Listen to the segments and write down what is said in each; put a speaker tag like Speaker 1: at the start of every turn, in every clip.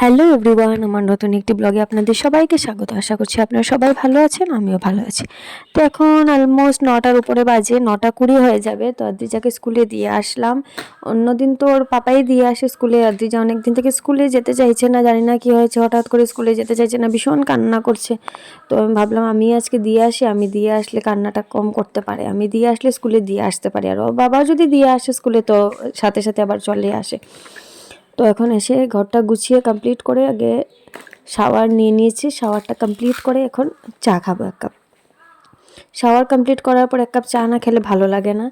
Speaker 1: Hello everyone আমার নতুন একটি ব্লগে আপনাদের সবাইকে স্বাগত। আশা করছি আপনারা সবাই ভালো আছেন, আমিও ভালো আছি। তো এখন অলমোস্ট নটার উপরে বাজে, নটা কুড়ি হয়ে যাবে। তো আদ্রিজাকে স্কুলে দিয়ে আসলাম। অন্যদিন তো ওর পাপাই দিয়ে আসে স্কুলে। আদ্রিজা অনেক দিন থেকে স্কুলে যেতে চাইছে না, জানি না কি হয়েছে, হঠাৎ করে স্কুলে যেতে চাইছে না, ভীষণ কান্না করছে। তো আমি ভাবলাম, আমি আজকে দিয়ে আসি, আমি দিয়ে আসলে কান্নাটা কম করতে পারে। আমি দিয়ে আসলে স্কুলে দিয়ে আসতে পারি। আর ওর বাবা যদি দিয়ে আসে স্কুলে, তো সাথে সাথে আবার চলে আসে। তো এখন এসে ঘরটা গুছিয়ে কমপ্লিট করে আগে শাওয়ার নিয়ে নিয়েছি শাওয়ারটা কমপ্লিট করে এখন চা খাব এক কাপ শাওয়ার কমপ্লিট করার পর এক কাপ চা না খেলে ভালো লাগে না।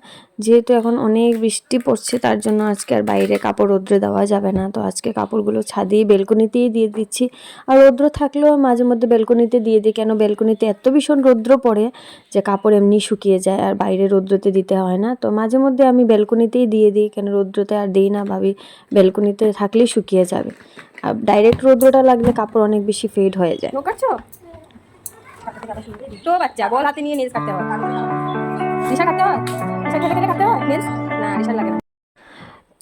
Speaker 1: যেহেতু এখন অনেক বৃষ্টি পড়ছে, তার জন্য আজকে আর বাইরে কাপড় রোদ্রে দেওয়া যাবে না। তো আজকে কাপড়গুলো ছাদেই বেলকনিতেই দিয়ে দিচ্ছি। আর রৌদ্র থাকলেও মাঝে মধ্যে বেলকনিতে দিয়ে দিই, কেন বেলকনিতে এত ভীষণ রৌদ্র পড়ে যে কাপড় এমনি শুকিয়ে যায় আর বাইরে রৌদ্রতে দিতে হয় না। তো মাঝে মধ্যে আমি বেলকনিতেই দিয়ে দিই, কেন রৌদ্রতে আর দিই না ভাবি, বেলকনিতে থাকলেই শুকিয়ে যাবে। আর ডাইরেক্ট রৌদ্রটা লাগলে কাপড় অনেক বেশি ফেড হয়ে যায়।
Speaker 2: তো বাচ্চা, বল হাতে নিয়ে কাটতে হয়। নিশা কাটতে হয়? নিশা খেলে খেলে কাটতে হয়? না নিশা লাগে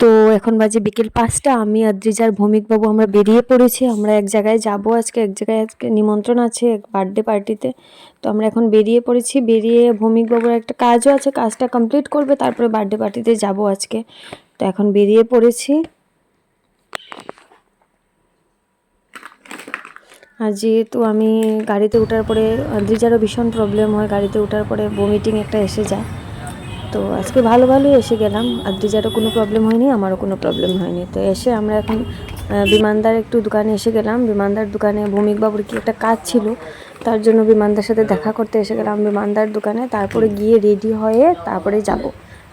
Speaker 1: তো এখন বাজে বিকেল পাঁচটা, আমি আদ্রিজার ভৌমিকবাবু, আমরা বেরিয়ে পড়েছি। আমরা এক জায়গায় যাব আজকে, এক জায়গায় আজকে নিমন্ত্রণ আছে বার্থডে পার্টিতে তো আমরা এখন বেরিয়ে পড়েছি, বেরিয়ে ভৌমিকবাবুর একটা কাজও আছে, কাজটা কমপ্লিট করবে, তারপরে বার্থডে পার্টিতে যাব আজকে। তো এখন বেরিয়ে পড়েছি। আর যেহেতু আমি গাড়িতে ওঠার পরে আদ্রিজারও ভীষণ প্রবলেম হয়, গাড়িতে ওঠার পরে বমিটিং একটা এসে যায়। তো আজকে ভালো ভালোই এসে গেলাম আদ্রিজারও কোনো প্রবলেম হয়নি, আমারও কোনো প্রবলেম হয়নি। তো এসে আমরা এখন বিমানদার একটু দোকানে এসে গেলাম, বিমানদার দোকানে ভৌমিকবাবুর কি একটা কাজ ছিল, তার জন্য বিমানদার সাথে দেখা করতে এসে গেলাম বিমানদার দোকানে, তারপরে গিয়ে রেডি হয়ে তারপরে যাব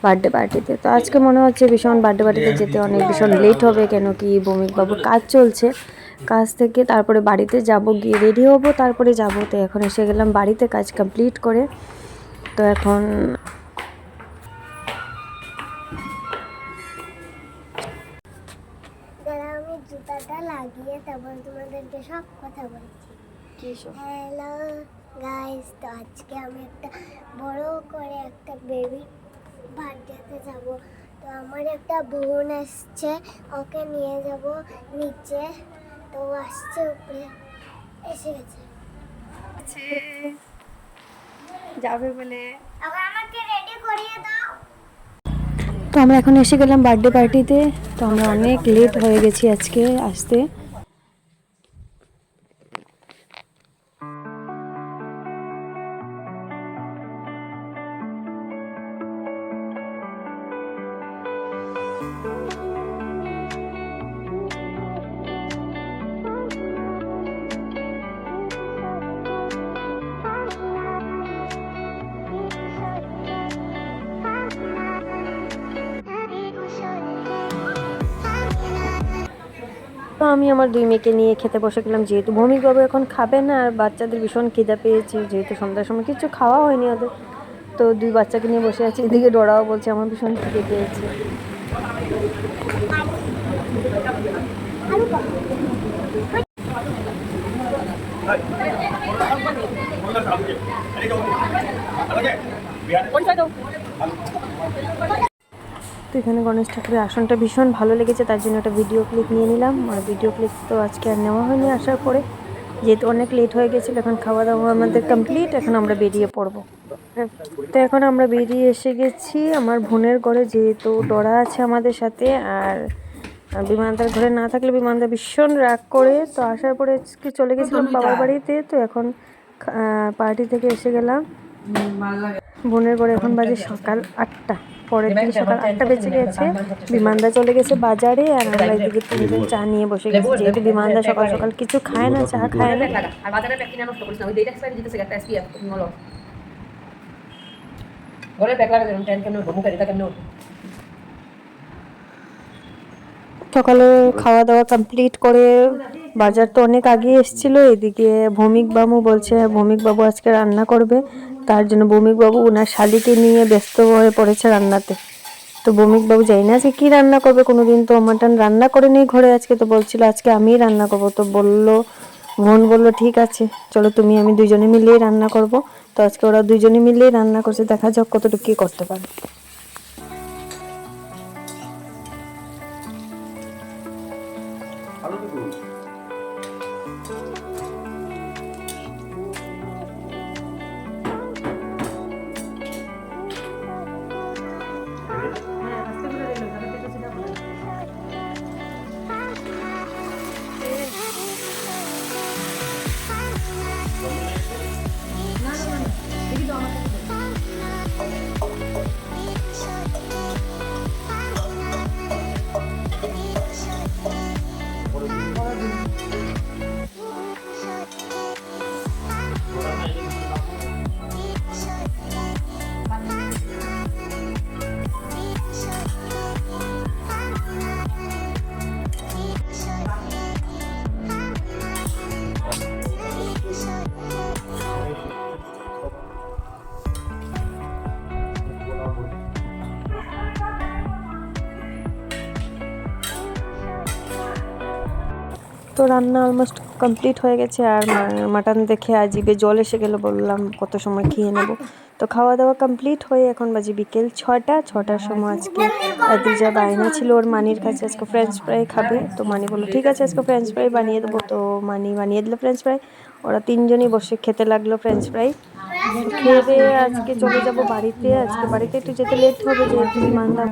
Speaker 1: বার্থডে পার্টিতে তো। আজকে মনে হচ্ছে ভীষণ বার্থডে পার্টিতে যেতে অনেক ভীষণ লেট হবে, কেন কি ভৌমিকবাবুর কাজ চলছে। কাজ থেকে তারপরে বাড়িতে যাব গিয়ে রেডি হব তারপরে যাব। তো এখন এসে গেলাম বাড়িতে কাজ কমপ্লিট করে। তো এখন
Speaker 3: আমি জুতাটা লাগিয়ে তারপর তোমাদেরকে সব কথা বলছি। হ্যালো গাইস তো আজকে আমি একটা বড় করে একটা বেবি বার্থডেতে যাব। তো আমার একটা বোন আসছে ওকে নিয়ে যাব নিচে। তো ও আসছে উপরে। এসে গেছে।
Speaker 2: যাবে বলে।
Speaker 3: আবার আমাকে রেডি করিয়ে দাও।
Speaker 1: তো আমরা এখন এসে গেলাম বার্থডে পার্টিতে তো। আমরা অনেক লেট হয়ে গেছি আজকে আসতে। তো আমি আমার দুই মেয়েকে নিয়ে খেতে বসে গেলাম যেহেতু ভৌমিকবাবু এখন খাবে না আর বাচ্চাদের ভীষণ খিদা পেয়েছে যেহেতু সন্ধ্যার সময় কিছু খাওয়া হয়নি ওদের তো দুই বাচ্চাকে নিয়ে বসে আছি এদিকে ডোরাও বলছে আমার ভীষণ খিদে পেয়েছে
Speaker 2: পরিচয় দাও
Speaker 1: এখানে গণেশ ঠাকুরের আসনটা ভীষণ ভালো লেগেছে তার জন্য একটা ভিডিও ক্লিপ নিয়ে নিলাম। আর ভিডিও ক্লিপ তো আজকে আর নেওয়া হয়নি আসার পরে। যেহেতু অনেক লেট হয়ে গেছিল এখন খাওয়া দাওয়া আমাদের কমপ্লিট এখন আমরা বেরিয়ে পড়ব। হ্যাঁ, তো এখন আমরা বেরিয়ে এসে গেছি আমার বোনের ঘরে যেহেতু ডরা আছে আমাদের সাথে আর আর বিমানদার ঘরে না থাকলে বিমানদার ভীষণ রাগ করে। তো আসার পরে আজকে চলে গেছিলাম বাবার বাড়িতে তো এখন পার্টি থেকে এসে গেলাম। বোনের ঘরে এখন বাজে সকাল আটটা। পরের দিন সকাল আটটা বেজে গেছে বিমানদা চলে গেছে বাজারে আর আমরা এদিকে তিনজন চা নিয়ে বসে গেছি যেহেতু বিমানদা সকাল সকাল কিছু খায় না চা খায় না
Speaker 2: ঘরে টেন কেন কেন
Speaker 1: সকালে খাওয়া দাওয়া কমপ্লিট করে বাজার তো অনেক আগে এসেছিল এদিকে ভৌমিক বাবু বলছে ভৌমিক বাবু আজকে রান্না করবে তার জন্য ভৌমিকবাবু ওনার শালিকে নিয়ে ব্যস্ত হয়ে পড়েছে রান্নাতে। তো বমিকবাবু জানি না যে কী রান্না করবে কোনো দিন তো টান রান্না করে নেই ঘরে আজকে, তো বলছিল আজকে আমি রান্না করব। তো বলল, মোহন বলল, ঠিক আছে, চলো তুমি, আমি দুজনে মিলেই রান্না করব। তো আজকে ওরা দুজনে মিলেই রান্না করছে, দেখা যাক কতটুকু কী করতে পারে। তো রান্না অলমোস্ট কমপ্লিট হয়ে গেছে আর মাটন দেখে আজিবে জল এসে গেলো, বললাম কত সময় খেয়ে নেব। তো খাওয়া দাওয়া কমপ্লিট হয়ে এখন বাজে বিকেল ছটা ছটার সময় আজকে আদিজা বায়না ছিল, ওর মানির কাছে আজকে ফ্রেঞ্চ ফ্রাই খাবে। তো মানি বলল, ঠিক আছে, আজকে ফ্রেঞ্চ ফ্রাই বানিয়ে দেবো। তো মানি বানিয়ে দিল ফ্রেঞ্চ ফ্রাই ওরা তিনজনই বসে খেতে লাগল ফ্রেঞ্চ ফ্রাই খেয়ে দিয়ে আজকে চলে যাব বাড়িতে। আজকে বাড়িতে একটু যেতে লেট হবে যেহেতু বিমানদার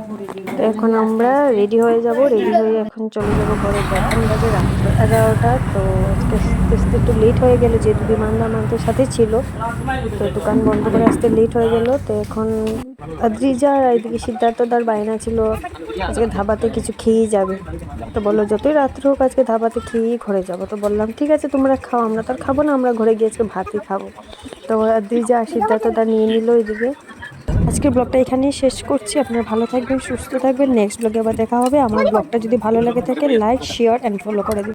Speaker 1: তো এখন আমরা রেডি হয়ে যাব রেডি হয়ে এখন চলে যাব ঘরে এখন বাজে রাত্রে এগারোটা, তো আজকে আসতে একটু লেট হয়ে গেল, যেহেতু বিমানদা আমাদের সাথে ছিল। তো দোকান বন্ধ করে আসতে লেট হয়ে গেল। তো এখন আদ্রিজা আর এদিকে সিদ্ধার্থদার বায়না ছিল, আজকে ধাবাতে কিছু খেয়েই যাবে। তো বলল, যতই রাত্র হোক আজকে ধাবাতে খেয়েই ঘরে যাব। তো বললাম, ঠিক আছে, তোমরা খাও, আমরা তো আর খাব না, আমরা ঘরে গিয়ে আজকে ভাতই খাব। তো আদ্রিজা সিদ্ধার্থদা নিয়ে নিল এদিকে। আজকের ব্লগটা এখানেই শেষ করছি। আপনারা ভালো থাকবেন, সুস্থ থাকবেন। নেক্সট ব্লগে আবার দেখা হবে। আমার ব্লগটা যদি ভালো লাগে থাকে লাইক শেয়ার অ্যান্ড ফলো করে দিন